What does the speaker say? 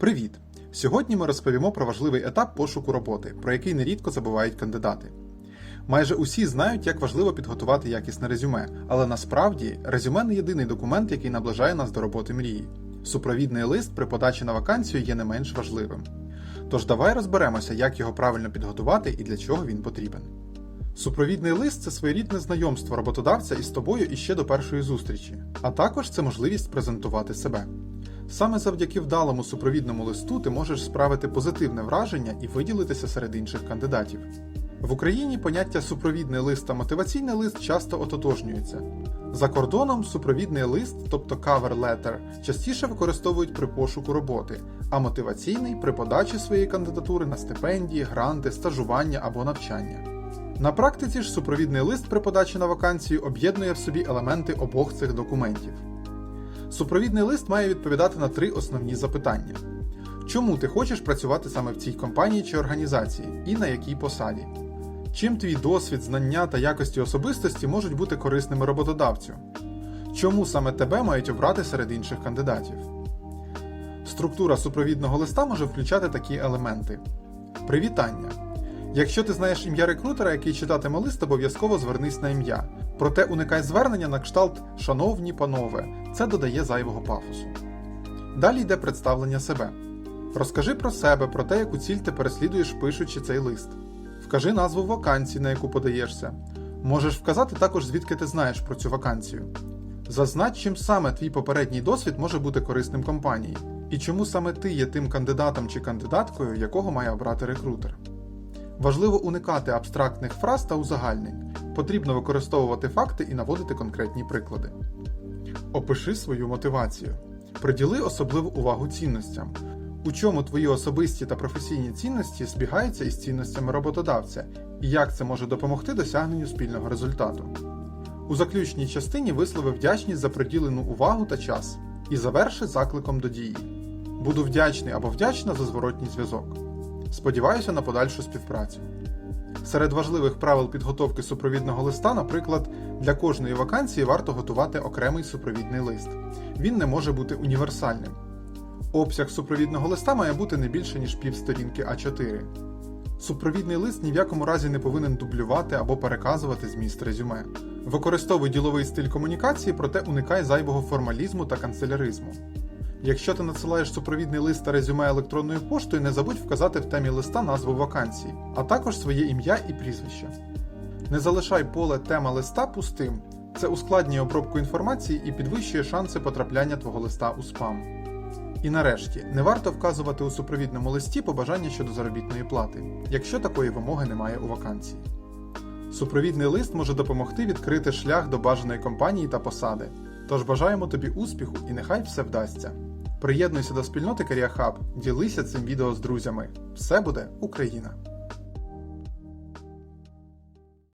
Привіт! Сьогодні ми розповімо про важливий етап пошуку роботи, про який нерідко забувають кандидати. Майже усі знають, як важливо підготувати якісне резюме, але насправді резюме не єдиний документ, який наближає нас до роботи мрії. Супровідний лист при подачі на вакансію є не менш важливим. Тож давай розберемося, як його правильно підготувати і для чого він потрібен. Супровідний лист це своєрідне знайомство роботодавця із тобою іще до першої зустрічі, а також це можливість презентувати себе. Саме завдяки вдалому супровідному листу ти можеш справити позитивне враження і виділитися серед інших кандидатів. В Україні поняття супровідний лист та мотиваційний лист часто ототожнюються. За кордоном супровідний лист, тобто cover letter, частіше використовують при пошуку роботи, а мотиваційний при подачі своєї кандидатури на стипендії, гранти, стажування або навчання. На практиці ж супровідний лист при подачі на вакансію об'єднує в собі елементи обох цих документів. Супровідний лист має відповідати на три основні запитання: чому ти хочеш працювати саме в цій компанії чи організації, і на якій посаді? Чим твій досвід, знання та якості особистості можуть бути корисними роботодавцю? Чому саме тебе мають обрати серед інших кандидатів? Структура супровідного листа може включати такі елементи: Привітання. Якщо ти знаєш ім'я рекрутера, який читатиме лист, обов'язково звернись на ім'я. Проте уникай звернення на кшталт Шановні панове, це додає зайвого пафосу. Далі йде представлення себе. Розкажи про себе, про те, яку ціль ти переслідуєш, пишучи цей лист. Вкажи назву вакансії, на яку подаєшся. Можеш вказати також, звідки ти знаєш про цю вакансію. Зазнач, чим саме твій попередній досвід може бути корисним компанії, і чому саме ти є тим кандидатом чи кандидаткою, якого має обрати рекрутер. Важливо уникати абстрактних фраз та узагальнень. Потрібно використовувати факти і наводити конкретні приклади. Опиши свою мотивацію. Приділи особливу увагу цінностям. У чому твої особисті та професійні цінності збігаються із цінностями роботодавця, і як це може допомогти досягненню спільного результату. У заключній частині вислови вдячність за приділену увагу та час і заверши закликом до дії. Буду вдячний або вдячна за зворотній зв'язок. Сподіваюся на подальшу співпрацю. Серед важливих правил підготовки супровідного листа, наприклад, для кожної вакансії варто готувати окремий супровідний лист. Він не може бути універсальним. Обсяг супровідного листа має бути не більше, ніж півсторінки А4. Супровідний лист ні в якому разі не повинен дублювати або переказувати зміст резюме. Використовуй діловий стиль комунікації, проте уникай зайвого формалізму та канцеляризму. Якщо ти надсилаєш супровідний лист та резюме електронною поштою, не забудь вказати в темі листа назву вакансії, а також своє ім'я і прізвище. Не залишай поле тема листа пустим. Це ускладнює обробку інформації і підвищує шанси потрапляння твого листа у спам. І нарешті, не варто вказувати у супровідному листі побажання щодо заробітної плати, якщо такої вимоги немає у вакансії. Супровідний лист може допомогти відкрити шлях до бажаної компанії та посади. Тож бажаємо тобі успіху і нехай все вдасться. Приєднуйся до спільноти Каріахаб, ділися цим відео з друзями. Все буде Україна!